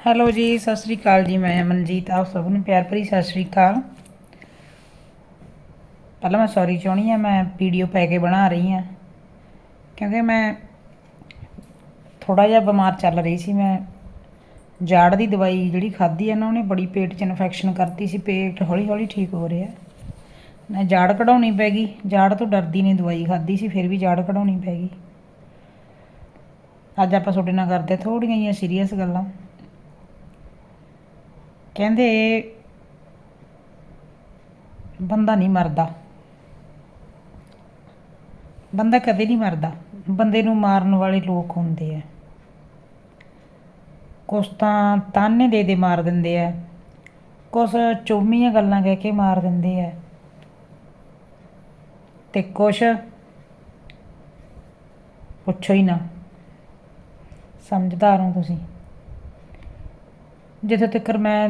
Hello ਜੀ, ਸਤਿ ਸ੍ਰੀ ਅਕਾਲ ਜੀ। ਮੈਂ ਅਮਨਜੀਤ ਆਪ ਸਭ ਨੂੰ ਪਿਆਰ ਭਰੀ ਸਤਿ ਸ੍ਰੀ ਅਕਾਲ। ਪਹਿਲਾਂ ਮੈਂ ਸੌਰੀ ਚਾਹਣੀ ਆ ਮੈਂ ਵੀਡੀਓ ਪੈ ਕੇ ਬਣਾ ਰਹੀ ਆ ਕਿਉਂਕਿ ਮੈਂ ਥੋੜਾ ਜਿਹਾ ਬਿਮਾਰ ਚੱਲ ਰਹੀ ਸੀ। ਮੈਂ ਜਾੜ ਦੀ ਦਵਾਈ ਜਿਹੜੀ ਖਾਧੀ ਆ ਨਾ, ਉਹਨੇ ਬੜੀ ਪੇਟ 'ਚ ਇਨਫੈਕਸ਼ਨ ਕਰਤੀ ਸੀ। ਪੇਟ ਹੌਲੀ ਹੌਲੀ ਠੀਕ ਹੋ ਰਿਹਾ। ਮੈਂ ਜਾੜ ਕਢਾਉਣੀ ਪੈ ਗਈ। ਜਾੜ ਤੋਂ ਡਰਦੀ ਨੇ ਦਵਾਈ ਖਾਧੀ ਸੀ, ਫਿਰ ਵੀ ਜਾੜ ਕਢਾਉਣੀ ਪੈ ਗਈ। ਅੱਜ ਆਪਾਂ ਤੁਹਾਡੇ ਨਾਲ ਕਰਦੇ ਥੋੜੀਆਂ ਜਿਹੀਆਂ ਸੀਰੀਅਸ ਗੱਲਾਂ। ਕਹਿੰਦੇ ਬੰਦਾ ਨਹੀਂ ਮਰਦਾ। ਬੰਦਾ ਕਦੇ ਨਹੀਂ ਮਰਦਾ। ਬੰਦੇ ਨੂੰ ਮਾਰਨ ਵਾਲੇ ਲੋਕ ਹੁੰਦੇ ਆ। ਕੁਛ ਤਾਂ ਤਾਨੇ ਦੇ ਦੇ ਮਾਰ ਦਿੰਦੇ ਆ। ਕੁਛ ਚੋਮੀਆਂ ਗੱਲਾਂ ਕਹਿ ਕੇ ਮਾਰ ਦਿੰਦੇ ਆ। ਤੇ ਕੁਛ ਪੁੱਛੋ ਹੀ ਨਾ। ਸਮਝਦਾਰ ਹੋ ਤੁਸੀਂ। ਜਿੱਥੇ ਤੱਕ ਮੈਂ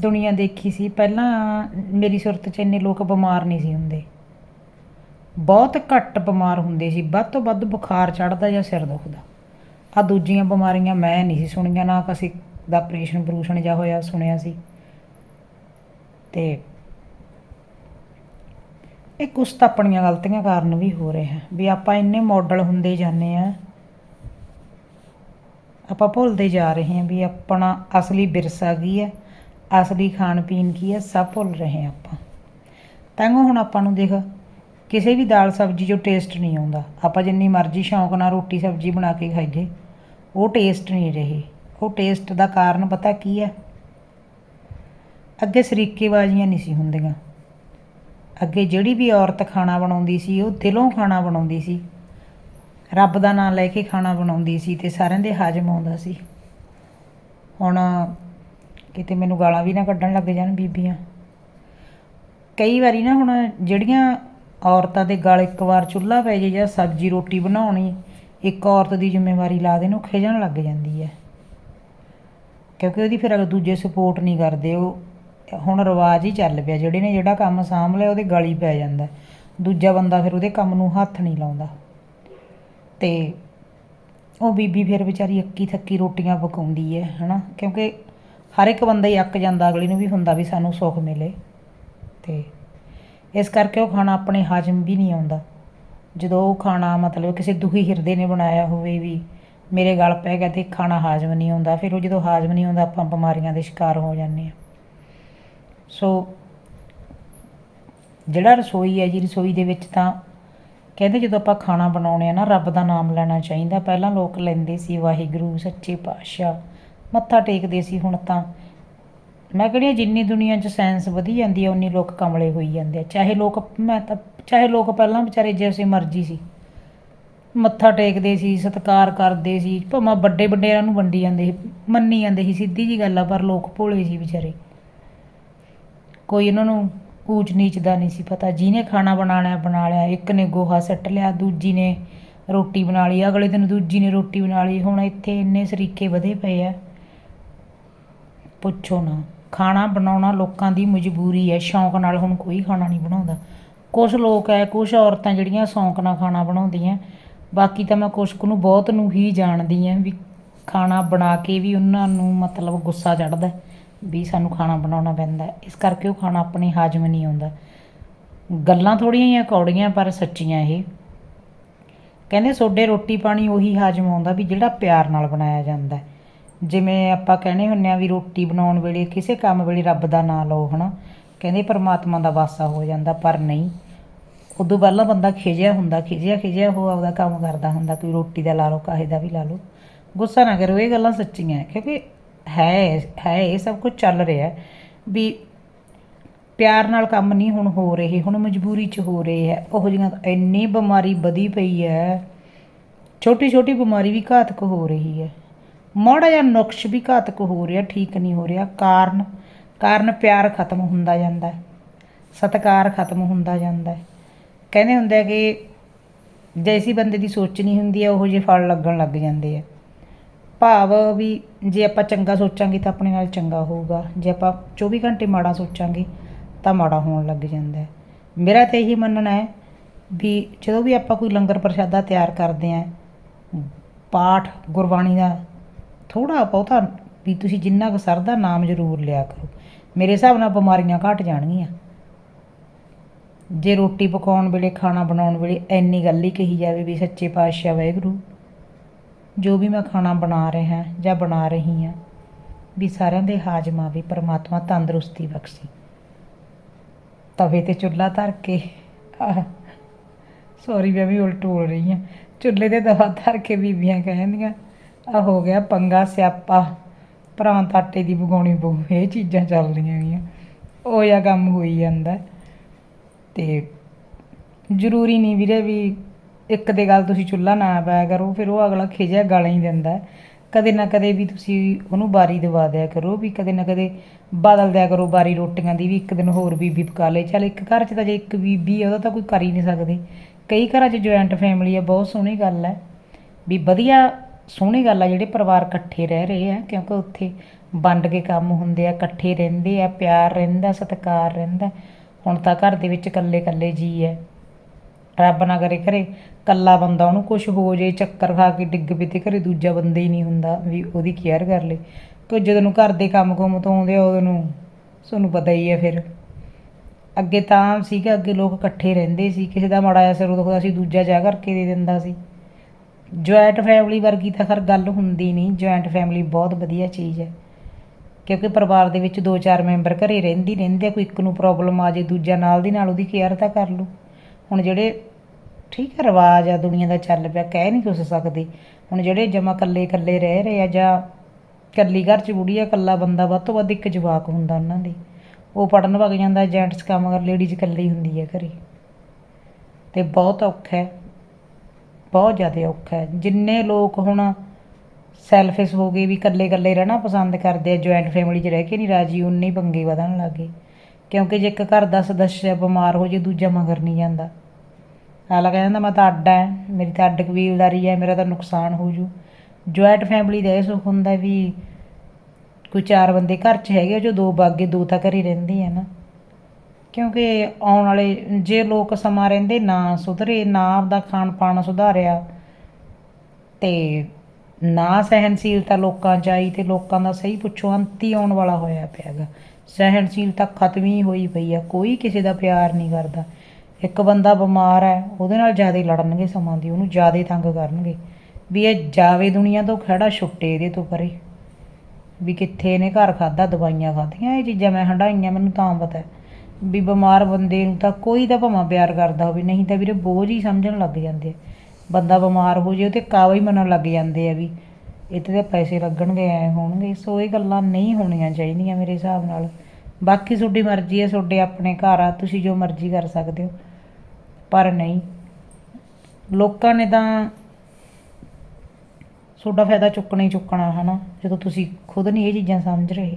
ਦੁਨੀਆ ਦੇਖੀ ਸੀ, ਪਹਿਲਾਂ ਮੇਰੀ ਸੁਰਤ 'ਚ ਇੰਨੇ ਲੋਕ ਬਿਮਾਰ ਨਹੀਂ ਸੀ ਹੁੰਦੇ। ਬਹੁਤ ਘੱਟ ਬਿਮਾਰ ਹੁੰਦੇ ਸੀ, ਵੱਧ ਤੋਂ ਵੱਧ ਬੁਖਾਰ ਚੜਦਾ ਜਾਂ ਸਿਰ ਦੁਖਦਾ। ਆ ਦੂਜੀਆਂ ਬਿਮਾਰੀਆਂ ਮੈਂ ਨਹੀਂ ਸੀ ਸੁਣੀਆਂ, ਨਾ ਕਿਸੇ ਦਾ ਆਪਰੇਸ਼ਨ ਬਰੂਸ਼ਨ ਜਾਂ ਹੋਇਆ, ਸੁਣਿਆ ਸੀ। ਤੇ ਇਹ ਕੁਛ ਤਾਂ ਆਪਣੀਆਂ ਗਲਤੀਆਂ ਕਾਰਨ ਵੀ ਹੋ ਰਿਹਾ ਵੀ ਆਪਾਂ ਇੰਨੇ ਮਾਡਲ ਹੁੰਦੇ ਜਾਂਦੇ ਆ ਆਪਾਂ ਭੁੱਲਦੇ ਜਾ ਰਹੇ ਹਾਂ ਵੀ ਆਪਣਾ ਅਸਲੀ ਵਿਰਸਾ ਕੀ ਹੈ, ਅਸਲੀ ਖਾਣ ਪੀਣ ਕੀ ਹੈ, ਸਭ ਭੁੱਲ ਰਹੇ ਹਾਂ ਆਪਾਂ। ਤਾਂ ਹੁਣ ਆਪਾਂ ਨੂੰ ਦੇਖ, ਕਿਸੇ ਵੀ ਦਾਲ ਸਬਜ਼ੀ 'ਚੋਂ ਟੇਸਟ ਨਹੀਂ ਆਉਂਦਾ। ਆਪਾਂ ਜਿੰਨੀ ਮਰਜ਼ੀ ਸ਼ੌਂਕ ਨਾਲ ਰੋਟੀ ਸਬਜ਼ੀ ਬਣਾ ਕੇ ਖਾਈਏ, ਉਹ ਟੇਸਟ ਨਹੀਂ ਰਹੇ। ਉਹ ਟੇਸਟ ਦਾ ਕਾਰਨ ਪਤਾ ਕੀ ਹੈ? ਅੱਗੇ ਸਰੀਕੇਬਾਜ਼ੀਆਂ ਨਹੀਂ ਸੀ ਹੁੰਦੀਆਂ। ਅੱਗੇ ਜਿਹੜੀ ਵੀ ਔਰਤ ਖਾਣਾ ਬਣਾਉਂਦੀ ਸੀ, ਉਹ ਦਿਲੋਂ ਖਾਣਾ ਬਣਾਉਂਦੀ ਸੀ ਰੱਬ ਦਾ ਨਾਮ ਲੈ ਕੇ ਖਾਣਾ ਬਣਾਉਂਦੀ ਸੀ ਤੇ ਸਾਰਿਆਂ ਦੇ ਹਾਜ਼ਮ ਆਉਂਦਾ ਸੀ। ਹੁਣ ਕਿਤੇ ਮੈਨੂੰ ਗਾਲਾਂ ਵੀ ਨਾ ਕੱਢਣ ਲੱਗ ਜਾਣ ਬੀਬੀਆਂ। ਕਈ ਵਾਰੀ ਨਾ ਹੁਣ ਜਿਹੜੀਆਂ ਔਰਤਾਂ ਦੇ ਗਲ ਇੱਕ ਵਾਰ ਚੁੱਲ੍ਹਾ ਪੈ ਜੇ ਜਾਂ ਸਬਜ਼ੀ ਰੋਟੀ ਬਣਾਉਣੀ, ਇੱਕ ਔਰਤ ਦੀ ਜ਼ਿੰਮੇਵਾਰੀ ਲਾ ਦੇਣ ਉਹ ਖਿਜਣ ਲੱਗ ਜਾਂਦੀ ਹੈ। ਕਿਉਂਕਿ ਉਹਦੀ ਫਿਰ ਅਗਰ ਦੂਜੇ ਸਪੋਰਟ ਨਹੀਂ ਕਰਦੇ, ਉਹ ਹੁਣ ਰਿਵਾਜ ਹੀ ਚੱਲ ਪਿਆ। ਜਿਹੜੇ ਨੇ ਜਿਹੜਾ ਕੰਮ ਸਾਂਭ ਲਿਆ, ਉਹਦੇ ਗਲੀ ਪੈ ਜਾਂਦਾ। ਦੂਜਾ ਬੰਦਾ ਫਿਰ ਉਹਦੇ ਕੰਮ ਨੂੰ ਹੱਥ ਨਹੀਂ ਲਾਉਂਦਾ। ਅਤੇ ਉਹ ਬੀਬੀ ਫਿਰ ਵਿਚਾਰੀ ਅੱਕੀ ਥੱਕੀ ਰੋਟੀਆਂ ਪਕਾਉਂਦੀ ਹੈ ਹੈ ਨਾ ਕਿਉਂਕਿ ਹਰ ਇੱਕ ਬੰਦਾ ਹੀ ਅੱਕ ਜਾਂਦਾ, ਅਗਲੀ ਨੂੰ ਵੀ ਹੁੰਦਾ ਵੀ ਸਾਨੂੰ ਸੁੱਖ ਮਿਲੇ। ਅਤੇ ਇਸ ਕਰਕੇ ਉਹ ਖਾਣਾ ਆਪਣੇ ਹਾਜ਼ਮ ਵੀ ਨਹੀਂ ਆਉਂਦਾ। ਜਦੋਂ ਉਹ ਖਾਣਾ ਮਤਲਬ ਕਿਸੇ ਦੁਖੀ ਹਿਰਦੇ ਨੇ ਬਣਾਇਆ ਹੋਵੇ ਵੀ ਮੇਰੇ ਗਲ ਪੈ ਗਿਆ ਤੇ ਖਾਣਾ ਹਾਜ਼ਮ ਨਹੀਂ ਆਉਂਦਾ, ਫਿਰ ਉਹ ਜਦੋਂ ਹਾਜ਼ਮ ਨਹੀਂ ਆਉਂਦਾ, ਆਪਾਂ ਬਿਮਾਰੀਆਂ ਦੇ ਸ਼ਿਕਾਰ ਹੋ ਜਾਂਦੇ ਆ ਸੋ ਜਿਹੜਾ ਰਸੋਈ ਹੈ ਜੀ, ਰਸੋਈ ਦੇ ਵਿੱਚ ਤਾਂ ਕਹਿੰਦੇ ਜਦੋਂ ਆਪਾਂ ਖਾਣਾ ਬਣਾਉਣੇ ਆ ਨਾ, ਰੱਬ ਦਾ ਨਾਮ ਲੈਣਾ ਚਾਹੀਦਾ। ਪਹਿਲਾਂ ਲੋਕ ਲੈਂਦੇ ਸੀ ਵਾਹਿਗੁਰੂ, ਸੱਚੇ ਪਾਤਸ਼ਾਹ, ਮੱਥਾ ਟੇਕਦੇ ਸੀ ਹੁਣ ਤਾਂ। ਮੈਂ ਕਹਿੰਦੀ ਜਿੰਨੀ ਦੁਨੀਆ 'ਚ ਸਾਇੰਸ ਵਧੀ ਜਾਂਦੀ ਹੈ ਉਨੀ ਲੋਕ ਕਮਲੇ ਹੋਈ ਜਾਂਦੇ ਆ। ਚਾਹੇ ਲੋਕ, ਮੈਂ ਤਾਂ, ਚਾਹੇ ਲੋਕ ਪਹਿਲਾਂ ਵਿਚਾਰੇ ਜਿਵੇਂ ਮਰਜ਼ੀ ਸੀ। ਮੱਥਾ ਟੇਕਦੇ ਸੀ, ਸਤਿਕਾਰ ਕਰਦੇ ਸੀ, ਭਾਵੇਂ ਵੱਡੇ ਵੱਡਿਆਂ ਨੂੰ ਵੰਡੀ ਜਾਂਦੇ ਸੀ, ਮੰਨੀ ਜਾਂਦੇ ਸੀ, ਸਿੱਧੀ ਜੀ ਗੱਲ ਆ, ਪਰ ਲੋਕ ਭੋਲੇ ਸੀ ਵਿਚਾਰੇ। ਕੋਈ ਇਹਨਾਂ ਨੂੰ ਊਚ ਨੀਚ ਦਾ ਨਹੀਂ ਸੀ ਪਤਾ। ਜਿਹਨੇ ਖਾਣਾ ਬਣਾਉਣਾ ਬਣਾ ਲਿਆ। ਇੱਕ ਨੇ ਗੋਹਾ ਸੱਟ ਲਿਆ, ਦੂਜੀ ਨੇ ਰੋਟੀ ਬਣਾ ਲਈ। ਅਗਲੇ ਦਿਨ ਦੂਜੀ ਨੇ ਰੋਟੀ ਬਣਾ ਲਈ। ਹੁਣ ਇੱਥੇ ਇੰਨੇ ਸਰੀਕੇ ਵਧੇ ਪਏ ਆ। ਪੁੱਛੋ ਨਾ। ਖਾਣਾ ਬਣਾਉਣਾ ਲੋਕਾਂ ਦੀ ਮਜਬੂਰੀ ਹੈ। ਸ਼ੌਂਕ ਨਾਲ ਹੁਣ ਕੋਈ ਖਾਣਾ ਨਹੀਂ ਬਣਾਉਂਦਾ। ਕੁਝ ਲੋਕ ਹੈ ਕੁਝ ਔਰਤਾਂ ਜਿਹੜੀਆਂ ਸ਼ੌਂਕ ਨਾਲ ਖਾਣਾ ਬਣਾਉਂਦੀਆਂ। ਬਾਕੀ ਤਾਂ ਮੈਂ ਕੁਛ ਕੁ ਨੂੰ ਬਹੁਤ ਨੂੰ ਹੀ ਜਾਣਦੀ ਹਾਂ ਵੀ ਖਾਣਾ ਬਣਾ ਕੇ ਵੀ ਉਹਨਾਂ ਨੂੰ ਮਤਲਬ ਗੁੱਸਾ ਚੜਦਾ ਵੀ ਸਾਨੂੰ ਖਾਣਾ ਬਣਾਉਣਾ ਪੈਂਦਾ ਇਸ ਕਰਕੇ ਉਹ ਖਾਣਾ ਆਪਣੇ ਹਾਜ਼ਮ ਨਹੀਂ ਆਉਂਦਾ। ਗੱਲਾਂ ਥੋੜ੍ਹੀਆਂ ਜਿਹੀਆਂ ਕੌੜੀਆਂ, ਪਰ ਸੱਚੀਆਂ ਇਹ। ਕਹਿੰਦੇ ਸੋਡੇ ਰੋਟੀ ਪਾਣੀ ਉਹੀ ਹਾਜ਼ਮ ਆਉਂਦਾ ਵੀ ਜਿਹੜਾ ਪਿਆਰ ਨਾਲ ਬਣਾਇਆ ਜਾਂਦਾ ਜਿਵੇਂ ਆਪਾਂ ਕਹਿੰਦੇ ਹੁੰਨੇ ਆ ਵੀ ਰੋਟੀ ਬਣਾਉਣ ਵੇਲੇ ਕਿਸੇ ਕੰਮ ਵੇਲੇ ਰੱਬ ਦਾ ਨਾਮ ਲਓ, ਹਨਾ। ਕਹਿੰਦੇ ਪਰਮਾਤਮਾ ਦਾ ਵਾਸਾ ਹੋ ਜਾਂਦਾ, ਪਰ ਨਹੀਂ। ਉਦੋਂ ਪਹਿਲਾਂ ਬੰਦਾ ਖਿਜਿਆ ਹੁੰਦਾ, ਖਿਜਿਆ ਖਿਜਿਆ, ਉਹ ਆਪਦਾ ਕੰਮ ਕਰਦਾ ਹੁੰਦਾ, ਕੋਈ ਰੋਟੀ ਦਾ ਲਾ ਲਓ, ਕਾਹੇ ਦਾ ਵੀ ਲਾ ਲਓ। ਗੁੱਸਾ ਨਾ ਕਰੋ ਇਹ ਗੱਲਾਂ ਸੱਚੀਆਂ ਕਿਉਂਕਿ ਹੈ ਹੈ, ਇਹ ਸਭ ਕੁਝ ਚੱਲ ਰਿਹਾ ਵੀ ਪਿਆਰ ਨਾਲ ਕੰਮ ਨਹੀਂ ਹੁਣ ਹੋ ਰਹੇ, ਹੁਣ ਮਜਬੂਰੀ 'ਚ ਹੋ ਰਹੇ ਹੈ। ਉਹੋ ਜਿਹੀਆਂ ਇੰਨੀ ਬਿਮਾਰੀ ਵਧੀ ਪਈ ਹੈ ਛੋਟੀ ਛੋਟੀ ਬਿਮਾਰੀ ਵੀ ਘਾਤਕ ਹੋ ਰਹੀ ਹੈ। ਮਾੜਾ ਜਿਹਾ ਨੁਕਸ਼ ਵੀ ਘਾਤਕ ਹੋ ਰਿਹਾ, ਠੀਕ ਨਹੀਂ ਹੋ ਰਿਹਾ। ਕਾਰਨ ਕਾਰਨ ਪਿਆਰ ਖਤਮ ਹੁੰਦਾ ਜਾਂਦਾ ਹੈ, ਸਤਕਾਰ ਖਤਮ ਹੁੰਦਾ ਜਾਂਦਾ ਹੈ। ਕਹਿੰਦੇ ਹੁੰਦੇ ਆ ਕਿ ਜੈਸੀ ਬੰਦੇ ਦੀ ਸੋਚ ਨਹੀਂ ਹੁੰਦੀ ਹੈ, ਉਹੋ ਜਿਹੇ ਫਲ ਲੱਗਣ ਲੱਗ ਜਾਂਦੇ ਆ। ਭਾਵ ਵੀ ਜੇ ਆਪਾਂ ਚੰਗਾ ਸੋਚਾਂਗੇ ਤਾਂ ਆਪਣੇ ਨਾਲ ਚੰਗਾ ਹੋਊਗਾ। ਜੇ ਆਪਾਂ 24 ਘੰਟੇ ਮਾੜਾ ਸੋਚਾਂਗੇ ਤਾਂ ਮਾੜਾ ਹੋਣ ਲੱਗ ਜਾਂਦਾ ਹੈ। ਮੇਰਾ ਤਾਂ ਇਹੀ ਮੰਨਣਾ ਹੈ ਵੀ ਜਦੋਂ ਵੀ ਆਪਾਂ ਕੋਈ ਲੰਗਰ ਪ੍ਰਸ਼ਾਦਾ ਤਿਆਰ ਕਰਦੇ ਆਂ ਪਾਠ, ਗੁਰਬਾਣੀ ਦਾ ਥੋੜਾ ਬਹੁਤਾ ਵੀ ਤੁਸੀਂ ਜਿੰਨਾ ਕੁ ਸਰਦਾ ਨਾਮ ਜ਼ਰੂਰ ਲਿਆ ਕਰੋ। ਮੇਰੇ ਹਿਸਾਬ ਨਾਲ ਬਿਮਾਰੀਆਂ ਘਟ ਜਾਣਗੀਆਂ। ਜੇ ਰੋਟੀ ਪਕਾਉਣ ਵੇਲੇ, ਖਾਣਾ ਬਣਾਉਣ ਵੇਲੇ ਐਨੀ ਗੱਲ ਹੀ ਕਹੀ ਜਾਵੇ ਵੀ ਸੱਚੇ ਪਾਤਸ਼ਾਹ ਵਾਹਿਗੁਰੂ ਜੋ ਵੀ ਮੈਂ ਖਾਣਾ ਬਣਾ ਰਿਹਾ ਜਾਂ ਬਣਾ ਰਹੀ ਹਾਂ, ਵੀ ਸਾਰਿਆਂ ਦੇ ਹਾਜ਼ਮਾ ਵੀ ਪਰਮਾਤਮਾ ਤੰਦਰੁਸਤੀ ਬਖਸ਼ੇ। ਤਵੇ ਤੇ ਚੁੱਲ੍ਹਾ ਧਰ ਕੇ ਸੌਰੀ ਮੈਂ ਵੀ ਉਲਟ ਬੋਲ ਰਹੀ ਹਾਂ। ਚੁੱਲ੍ਹੇ ਤੇ ਤਵਾ ਧਰ ਕੇ ਬੀਬੀਆਂ ਕਹਿੰਦੀਆਂ ਆ ਹੋ ਗਿਆ ਪੰਗਾ ਸਿਆਪਾ। ਪ੍ਰਾਂਤ ਤਾਟੇ ਦੀ ਪਕਾਉਣੀ ਪਊ, ਇਹ ਚੀਜ਼ਾਂ ਚੱਲਦੀਆਂ ਗਈਆਂ। ਉਹ ਜਿਹਾ ਕੰਮ ਹੋਈ ਜਾਂਦਾ। ਤੇ ਜ਼ਰੂਰੀ ਨਹੀਂ ਵੀਰੇ ਵੀ ਇੱਕ ਦੇ ਗੱਲ ਤੁਸੀਂ ਚੁੱਲ੍ਹਾ ਨਾ ਪਾਇਆ ਕਰੋ, ਫਿਰ ਉਹ ਅਗਲਾ ਖਿਜਿਆ ਗਾਲਾਂ ਹੀ ਦਿੰਦਾ ਕਦੇ ਨਾ ਕਦੇ ਵੀ ਤੁਸੀਂ ਉਹਨੂੰ ਬਾਰੀ ਦਵਾ ਦਿਆ ਕਰੋ, ਵੀ ਕਦੇ ਨਾ ਕਦੇ ਬਦਲ ਦਿਆ ਕਰੋ ਬਾਰੀ ਰੋਟੀਆਂ ਦੀ, ਵੀ ਇੱਕ ਦਿਨ ਹੋਰ ਬੀਬੀ ਪਕਾ ਲੇ ਚੱਲ ਇੱਕ ਘਰ 'ਚ ਤਾਂ ਜੇ ਇੱਕ ਬੀਬੀ ਹੈ, ਉਹਦਾ ਤਾਂ ਕੋਈ ਕਰ ਹੀ ਨਹੀਂ ਸਕਦੇ। ਕਈ ਘਰਾਂ 'ਚ ਜੁਆਇੰਟ ਫੈਮਿਲੀ ਆ ਬਹੁਤ ਸੋਹਣੀ ਗੱਲ ਹੈ। ਵੀ ਵਧੀਆ ਸੋਹਣੀ ਗੱਲ ਆ, ਜਿਹੜੇ ਪਰਿਵਾਰ ਇਕੱਠੇ ਰਹਿ ਰਹੇ ਆ, ਕਿਉਂਕਿ ਉੱਥੇ ਵੰਡ ਕੇ ਕੰਮ ਹੁੰਦੇ ਆ, ਇਕੱਠੇ ਰਹਿੰਦੇ ਆ, ਪਿਆਰ ਰਹਿੰਦਾ, ਸਤਿਕਾਰ ਰਹਿੰਦਾ। ਹੁਣ ਤਾਂ ਘਰ ਦੇ ਵਿੱਚ ਇਕੱਲੇ ਇਕੱਲੇ ਜੀ ਹੈ। ਰੱਬ ਨਾ ਕਰੇ ਘਰੇ ਕੱਲਾ ਬੰਦਾ ਉਹਨੂੰ ਕੁਝ ਹੋ ਜੇ ਚੱਕਰ ਖਾ ਕੇ ਡਿੱਗ ਪਏ ਤੇ ਘਰੇ ਦੂਜਾ ਬੰਦਾ ਹੀ ਨਹੀਂ ਹੁੰਦਾ ਵੀ ਉਹਦੀ ਕੇਅਰ ਕਰ ਲੇ। ਕਿ ਜਦੋਂ ਨੂੰ ਘਰ ਦੇ ਕੰਮ ਕੁਮ ਤੋਂ ਆਉਂਦੇ ਆ ਉਦੋਂ ਨੂੰ ਤੁਹਾਨੂੰ ਪਤਾ ਹੀ ਹੈ ਫਿਰ। ਅੱਗੇ ਤਾਂ ਸੀਗਾ ਅੱਗੇ ਲੋਕ ਇਕੱਠੇ ਰਹਿੰਦੇ ਸੀ ਕਿਸੇ ਦਾ ਮਾੜਾ ਜਿਹਾ ਸਿਰ ਦੁਖਦਾ ਸੀ ਦੂਜਾ ਜਾ ਕਰਕੇ ਦੇ ਦਿੰਦਾ ਸੀ। ਜੁਆਇੰਟ ਫੈਮਿਲੀ ਵਰਗੀ ਤਾਂ ਖਰ ਗੱਲ ਹੁੰਦੀ ਨਹੀਂ ਜੁਆਇੰਟ ਫੈਮਿਲੀ ਬਹੁਤ ਵਧੀਆ ਚੀਜ਼ ਹੈ। ਕਿਉਂਕਿ ਪਰਿਵਾਰ ਦੇ ਵਿੱਚ ਦੋ ਚਾਰ ਮੈਂਬਰ ਘਰੇ ਰਹਿੰਦੀ ਰਹਿੰਦੇ ਆ, ਕੋਈ ਇੱਕ ਨੂੰ ਪ੍ਰੋਬਲਮ ਆ ਜੇ ਦੂਜਾ ਨਾਲ ਦੀ ਨਾਲ ਉਹਦੀ ਕੇਅਰ ਤਾਂ ਕਰ ਲੂ ਹੁਣ ਜਿਹੜੇ ਠੀਕ ਹੈ ਰਿਵਾਜ ਆ, ਦੁਨੀਆ ਦਾ ਚੱਲ ਪਿਆ, ਕਹਿ ਨਹੀਂ ਕੁਛ ਸਕਦੇ। ਹੁਣ ਜਿਹੜੇ ਜਮਾ ਕੱਲੇ ਕੱਲੇ ਰਹਿ ਰਹੇ ਆ ਜਾਂ ਕੱਲੀ ਘਰ ਚ ਬੁੜੀ ਆ ਕੱਲਾ ਬੰਦਾ ਵੱਧ ਤੋਂ ਵੱਧ ਇੱਕ ਜਵਾਕ ਹੁੰਦਾ ਉਹਨਾਂ ਦੇ। ਉਹ ਪੜਨ ਵਗ ਜਾਂਦਾ ਜੈਂਟਸ ਕੰਮ ਕਰ ਲੇਡੀਜ਼ ਇਕੱਲੀ ਹੁੰਦੀ ਹੈ ਘਰੇ। ਤੇ ਬਹੁਤ ਔਖਾ ਹੈ, ਬਹੁਤ ਜ਼ਿਆਦਾ ਔਖਾ ਹੈ। ਜਿੰਨੇ ਲੋਕ ਹੁਣ ਸੈਲਫਿਸ਼ ਹੋ ਗਏ ਵੀ ਇਕੱਲੇ ਇਕੱਲੇ ਰਹਿਣਾ ਪਸੰਦ ਕਰਦੇ ਆ ਜੁਆਇੰਟ ਫੈਮਿਲੀ 'ਚ ਰਹਿ ਕੇ ਨਹੀਂ ਰਾਜੀ, ਉਨੇ ਹੀ ਪੰਗੇ ਵਧਣ ਲੱਗੇ ਕਿਉਂਕਿ ਜੇ ਇੱਕ ਘਰ ਦਾ ਸਦੱਸਿਆ ਬਿਮਾਰ ਹੋ ਜੇ, ਦੂਜਾ ਮਗਰ ਨਹੀਂ ਜਾਂਦਾ। ਹਾਲਾ ਕਹਿੰਦਾ ਮੈਂ ਤਾਂ ਅੱਡ ਹੈ, ਮੇਰੀ ਤਾਂ ਅੱਡ ਕਬੀਲਦਾਰੀ ਹੈ, ਮੇਰਾ ਤਾਂ ਨੁਕਸਾਨ ਹੋ ਜੂ। ਜੁਆਇੰਟ ਫੈਮਿਲੀ ਦਾ ਇਹ ਸੁੱਖ ਹੁੰਦਾ ਵੀ ਕੋਈ ਚਾਰ ਬੰਦੇ ਘਰ 'ਚ ਹੈਗੇ ਜੋ ਦੋ ਬਾਗੇ ਦੋ ਤਾਂ ਘਰ ਹੀ ਰਹਿੰਦੇ ਆ ਨਾ। ਕਿਉਂਕਿ ਆਉਣ ਵਾਲੇ ਜੇ ਲੋਕ ਸਮਾਂ ਰਹਿੰਦੇ, ਨਾ ਸੁਧਰੇ, ਨਾ ਆਪਦਾ ਖਾਣ ਪਾਣ ਸੁਧਾਰਿਆ, ਤੇ ਨਾ ਸਹਿਨਸ਼ੀਲਤਾ ਲੋਕਾਂ 'ਚ ਆਈ, ਤੇ ਲੋਕਾਂ ਦਾ ਸਹੀ ਪੁੱਛੋ, ਅੰਤ ਹੀ ਆਉਣ ਵਾਲਾ ਹੋਇਆ ਪਿਆਗਾ ਸਹਿਣਸ਼ੀਲਤਾ ਖਤਮ ਹੀ ਹੋਈ ਪਈ ਆ, ਕੋਈ ਕਿਸੇ ਦਾ ਪਿਆਰ ਨਹੀਂ ਕਰਦਾ। ਇੱਕ ਬੰਦਾ ਬਿਮਾਰ ਹੈ, ਉਹਦੇ ਨਾਲ ਜ਼ਿਆਦਾ ਲੜਨਗੇ ਸਮਾਂ ਦੀ, ਉਹਨੂੰ ਜ਼ਿਆਦਾ ਤੰਗ ਕਰਨਗੇ। ਵੀ ਇਹ ਜਾਵੇ ਦੁਨੀਆ ਤੋਂ ਖੜਾ ਛੁੱਟੇ ਇਹਦੇ ਤੋਂ ਪਰੇ। ਵੀ ਕਿੱਥੇ ਇਹਨੇ ਘਰ ਖਾਦਾ ਦਵਾਈਆਂ ਖਾਧੀਆਂ, ਇਹ ਚੀਜ਼ਾਂ ਮੈਂ ਹੰਡਾਈਆਂ ਮੈਨੂੰ ਤਾਂ ਪਤਾ ਵੀ ਬਿਮਾਰ ਬੰਦੇ ਨੂੰ ਤਾਂ ਕੋਈ ਤਾਂ ਭਾਵੇਂ ਪਿਆਰ ਕਰਦਾ ਹੋਵੇ, ਨਹੀਂ ਤਾਂ ਵੀਰੇ ਬੋਝ ਹੀ ਸਮਝਣ ਲੱਗ ਜਾਂਦੇ ਆ। ਬੰਦਾ ਬਿਮਾਰ ਹੋ ਜੇ ਉਹ ਤੇ ਕਾਵਾ ਹੀ ਮੰਨਣ ਲੱਗ ਜਾਂਦੇ ਆ ਵੀ ਇੱਥੇ ਤੇ ਪੈਸੇ ਲੱਗਣਗੇ, ਐ ਹੋਣਗੇ। ਸੋ ਇਹ ਗੱਲਾਂ ਨਹੀਂ ਹੋਣੀਆਂ ਚਾਹੀਦੀਆਂ ਮੇਰੇ ਹਿਸਾਬ ਨਾਲ। ਬਾਕੀ ਤੁਹਾਡੀ ਮਰਜ਼ੀ ਹੈ, ਤੁਹਾਡੇ ਆਪਣੇ ਘਰ ਆ, ਤੁਸੀਂ ਜੋ ਮਰਜ਼ੀ ਕਰ ਸਕਦੇ ਹੋ। ਪਰ ਨਹੀਂ। ਲੋਕਾਂ ਨੇ ਤਾਂ ਤੁਹਾਡਾ ਫਾਇਦਾ ਚੁੱਕਣਾ ਹੀ ਚੁੱਕਣਾ, ਹਨਾ? ਜਦੋਂ ਤੁਸੀਂ ਖੁਦ ਨਹੀਂ ਇਹ ਚੀਜ਼ਾਂ ਸਮਝ ਰਹੇ।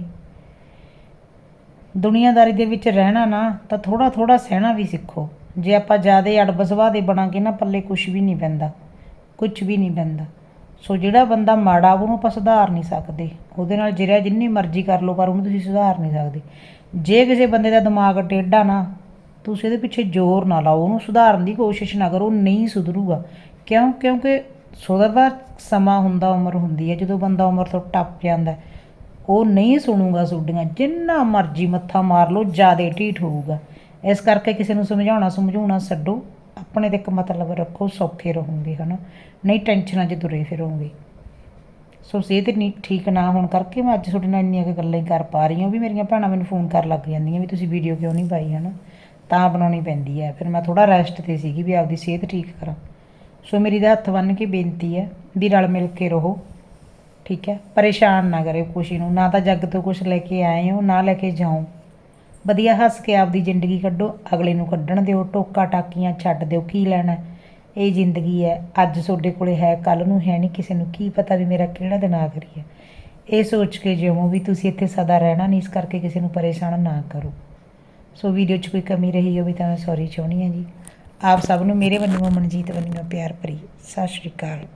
ਦੁਨੀਆਦਾਰੀ ਦੇ ਵਿੱਚ ਰਹਿਣਾ ਨਾ, ਤਾਂ ਥੋੜਾ ਥੋੜਾ ਸਹਿਣਾ ਵੀ ਸਿੱਖੋ। ਜੇ ਆਪਾਂ ਜ਼ਿਆਦਾ ਅੜਬ ਸੁਭਾਅ ਦੇ ਬਣਾਂਗੇ ਨਾ, ਪੱਲੇ ਕੁਝ ਵੀ ਨਹੀਂ ਪੈਂਦਾ। ਕੁਝ ਵੀ ਨਹੀਂ ਪੈਂਦਾ। ਸੋ ਜਿਹੜਾ ਬੰਦਾ ਮਾੜਾ ਉਹਨੂੰ ਆਪਾਂ ਸੁਧਾਰ ਨਹੀਂ ਸਕਦੇ। ਉਹਦੇ ਨਾਲ ਜਿਹੜਾ ਜਿੰਨੀ ਮਰਜ਼ੀ ਕਰ ਲਓ, ਪਰ ਉਹਨੂੰ ਤੁਸੀਂ ਸੁਧਾਰ ਨਹੀਂ ਸਕਦੇ। ਜੇ ਕਿਸੇ ਬੰਦੇ ਦਾ ਦਿਮਾਗ ਟੇਢਾ ਨਾ, ਤੁਸੀਂ ਇਹਦੇ ਪਿੱਛੇ ਜ਼ੋਰ ਨਾ ਲਾਓ। ਉਹਨੂੰ ਸੁਧਾਰਨ ਦੀ ਕੋਸ਼ਿਸ਼ ਨਾ ਕਰੋ ਨਹੀਂ ਸੁਧਰੂਗਾ। ਕਿਉਂ? ਕਿਉਂਕਿ ਸੁਧਰਦਾ ਸਮਾਂ ਹੁੰਦਾ, ਉਮਰ ਹੁੰਦੀ ਹੈ। ਜਦੋਂ ਬੰਦਾ ਉਮਰ ਤੋਂ ਟੱਪ ਜਾਂਦਾ, ਉਹ ਨਹੀਂ ਸੁਣੂਗਾ ਤੁਹਾਡੀਆਂ ਜਿੰਨਾ ਮਰਜ਼ੀ ਮੱਥਾ ਮਾਰ ਲਓ, ਜਿਆਦੇ ਢੀਠ ਹੋਊਗਾ। ਇਸ ਕਰਕੇ ਕਿਸੇ ਨੂੰ ਸਮਝਾਉਣਾ ਸਮਝਾਉਣਾ ਛੱਡੋ। ਆਪਣੇ ਤੇ ਇੱਕ ਮਤਲਬ ਰੱਖੋ, ਸੌਖੇ ਰਹੋਗੇ, ਹਨਾ? ਨਹੀਂ ਟੈਨਸ਼ਨਾਂ 'ਚ ਤੁਰੇ ਫਿਰੋਗੇ। ਸੋ ਸਿਹਤ ਨਹੀਂ ਠੀਕ ਨਾ ਹੋਣ ਕਰਕੇ ਮੈਂ ਅੱਜ ਤੁਹਾਡੇ ਨਾਲ ਇੰਨੀਆਂ ਕੁ ਗੱਲਾਂ ਹੀ ਕਰ ਪਾ ਰਹੀ ਹਾਂ ਵੀ ਮੇਰੀਆਂ ਭੈਣਾਂ ਮੈਨੂੰ ਫੋਨ ਕਰ ਲੱਗ ਜਾਂਦੀਆਂ ਵੀ ਤੁਸੀਂ ਵੀਡੀਓ ਕਿਉਂ ਨਹੀਂ ਪਾਈ, ਹਨਾ? ਤਾਂ ਬਣਾਉਣੀ ਪੈਂਦੀ ਹੈ। ਫਿਰ ਮੈਂ ਥੋੜਾ ਰੈਸਟ ਤੇ ਸੀਗੀ ਵੀ ਆਪਦੀ ਸਿਹਤ ਠੀਕ ਕਰਾਂ। ਸੋ ਮੇਰੀ ਦਾ ਹੱਥ ਬੰਨ੍ਹ ਕੇ ਬੇਨਤੀ ਹੈ ਵੀ ਰਲ ਮਿਲ ਕੇ ਰਹੋ, ਠੀਕ ਹੈ? ਪਰੇਸ਼ਾਨ ਨਾ ਕਰਿਓ ਖੁਸ਼ੀ ਨੂੰ, ਨਾ ਤਾਂ ਜੱਗ ਤੋਂ ਕੁਝ ਲੈ ਕੇ ਆਏ ਹੋ, ਨਾ ਲੈ ਕੇ ਜਾਓ। ਵਧੀਆ ਹੱਸ ਕੇ ਆਪਦੀ ਜ਼ਿੰਦਗੀ ਕੱਢੋ, ਅਗਲੇ ਨੂੰ ਕੱਢਣ ਦਿਓ, ਟੋਕਾ ਟਾਕੀਆਂ ਛੱਡ ਦਿਓ, ਕੀ ਲੈਣਾ? ਇਹ ਜ਼ਿੰਦਗੀ ਹੈ, ਅੱਜ ਤੁਹਾਡੇ ਕੋਲੇ ਹੈ ਕੱਲ ਨੂੰ ਹੈ ਨਹੀਂ, ਕਿਸੇ ਨੂੰ ਕੀ ਪਤਾ ਵੀ ਮੇਰਾ ਕਿਹੜਾ ਦਿਨ ਆਖਰੀ ਕਰੀਏ ਇਹ ਸੋਚ ਕੇ ਜਿਉਂ ਵੀ ਤੁਸੀਂ ਇੱਥੇ ਸਦਾ ਰਹਿਣਾ ਨਹੀਂ ਇਸ ਕਰਕੇ ਕਿਸੇ ਨੂੰ ਪਰੇਸ਼ਾਨ ਨਾ ਕਰੋ। ਸੋ ਵੀਡੀਓ 'ਚ ਕੋਈ ਕਮੀ ਰਹੀ ਹੋਵੇ ਤਾਂ ਮੈਂ ਸੌਰੀ ਚਾਹੁੰਦੀ ਹਾਂ ਜੀ। ਆਪ ਸਭ ਨੂੰ ਮੇਰੇ ਵੱਲੋਂ ਮਨਜੀਤ ਵੱਲੋਂ ਪਿਆਰ ਭਰੀ, ਸਤਿ ਸ਼੍ਰੀ ਅਕਾਲ।